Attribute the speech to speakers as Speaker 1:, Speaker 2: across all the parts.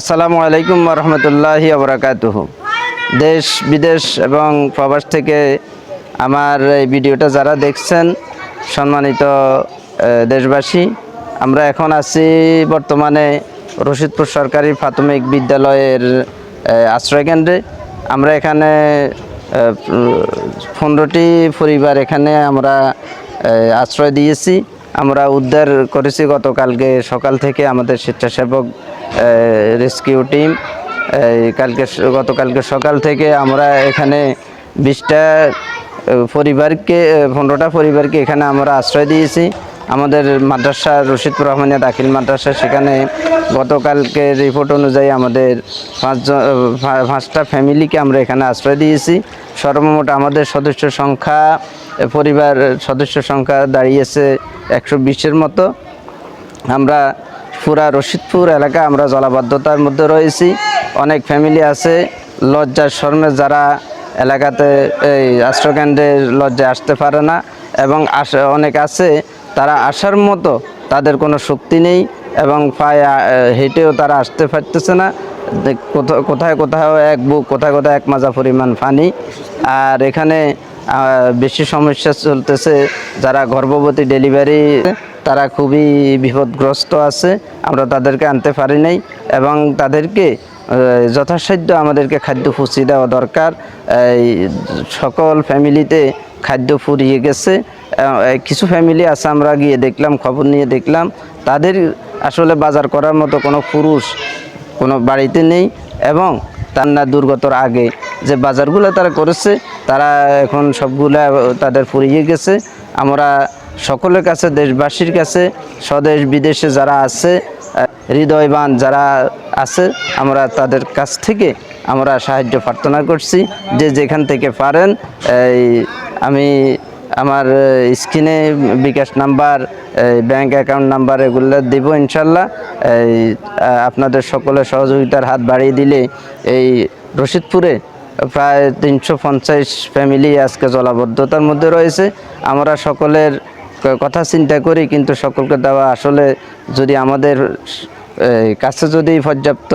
Speaker 1: আসসালামু আলাইকুম রহমতুল্লাহি আবরাকাতুহ দেশ, বিদেশ এবং প্রবাস থেকে আমার এই ভিডিওটা যারা দেখছেন, সম্মানিত দেশবাসী, আমরা এখন আছি বর্তমানে রশিদপুর সরকারি প্রাথমিক বিদ্যালয়ের আশ্রয়কেন্দ্রে আমরা এখানে পনেরোটি পরিবার এখানে আমরা আশ্রয় দিয়েছি। আমরা উদ্ধার করেছি গতকালকে সকাল থেকে আমাদের স্বেচ্ছাসেবক রেস্কিউ টিম। কালকে গতকালকে সকাল থেকে আমরা এখানে বিশটা পরিবারকে পনেরোটা পরিবারকে এখানে আমরা আশ্রয় দিয়েছি। আমাদের মাদ্রাসা রশিদপুর রহমানিয়া দাখিল মাদ্রাসা, সেখানে গতকালকে রিপোর্ট অনুযায়ী আমাদের পাঁচজন পাঁচটা ফ্যামিলিকে আমরা এখানে আশ্রয় দিয়েছি। সর্বমোট আমাদের সদস্য সংখ্যা, পরিবার সদস্য সংখ্যা দাঁড়িয়েছে একশো বিশের মতো। আমরা পুরা রশিদপুর এলাকা আমরা জলাবদ্ধতার মধ্যে রয়েছি। অনেক ফ্যামিলি আছে, লজ্জার শর্মে যারা এলাকাতে এই আশ্রয়কেন্দ্রে লজ্জায় আসতে পারে না। এবং আস- অনেক আছে তারা আসার মতো তাদের কোনো শক্তি নেই এবং পায়ে হেঁটেও তারা আসতে পারতেছে না। কোথায় কোথাও এক বুক, কোথায় কোথায় এক মাজা পরিমাণ পানি। আর এখানে বেশি সমস্যা চলতেছে যারা গর্ভবতী ডেলিভারি, তারা খুবই বিপদগ্রস্ত আছে। আমরা তাদেরকে আনতে পারি নাই এবং তাদেরকে যথাসাধ্য আমাদেরকে খাদ্য পুষি দেওয়া দরকার। সকল ফ্যামিলিতে খাদ্য ফুরিয়ে গেছে। কিছু ফ্যামিলি আছে, আমরা গিয়ে দেখলাম, খবর নিয়ে দেখলাম। তাদের আসলে বাজার করার মতো কোনো পুরুষ কোনো বাড়িতে নেই এবং তার না দুর্গতর আগে যে বাজারগুলো তারা করেছে, তারা এখন সবগুলা তাদের ফুরিয়ে গেছে। আমরা সকলের কাছে, দেশবাসীর কাছে, স্বদেশ বিদেশে যারা আছে হৃদয়বান যারা আছে, আমরা তাদের কাছ থেকে আমরা সাহায্য প্রার্থনা করছি। যে যেখান থেকে পারেন, এই, আমি আমার স্ক্রিনে bKash number bank account number এগুলো দেবো ইনশাল্লাহ। আপনাদের সকলের সহযোগিতার হাত বাড়িয়ে দিলে এই রশিদপুরে প্রায় তিনশো পঞ্চাশ ফ্যামিলি আজকে জলাবদ্ধতার মধ্যে রয়েছে। আমরা সকলের কথা চিন্তা করি, কিন্তু সকলকে দেওয়া আসলে যদি আমাদের কাছে যদি পর্যাপ্ত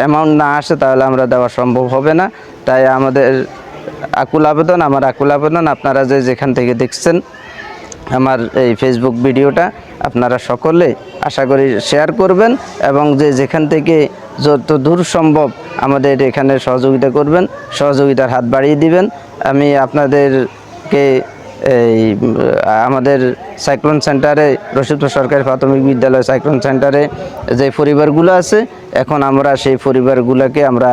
Speaker 1: অ্যামাউন্ট না আসে, তাহলে আমরা দেওয়া সম্ভব হবে না। তাই আমাদের আকুল আবেদন, আমার আকুল আবেদন, আপনারা যে যেখান থেকে দেখছেন আমার এই ফেসবুক ভিডিওটা, আপনারা সকলে আশা করি শেয়ার করবেন এবং যে যেখান থেকে যত দূর সম্ভব আমাদের এখানে সহযোগিতা করবেন, সহযোগিতার হাত বাড়িয়ে দিবেন। আমি আপনাদেরকে এই, আমাদের সাইক্লোন সেন্টারে রশিদপুর সরকারি প্রাথমিক বিদ্যালয় সাইক্লোন সেন্টারে যে পরিবারগুলো আছে, এখন আমরা সেই পরিবারগুলোকে আমরা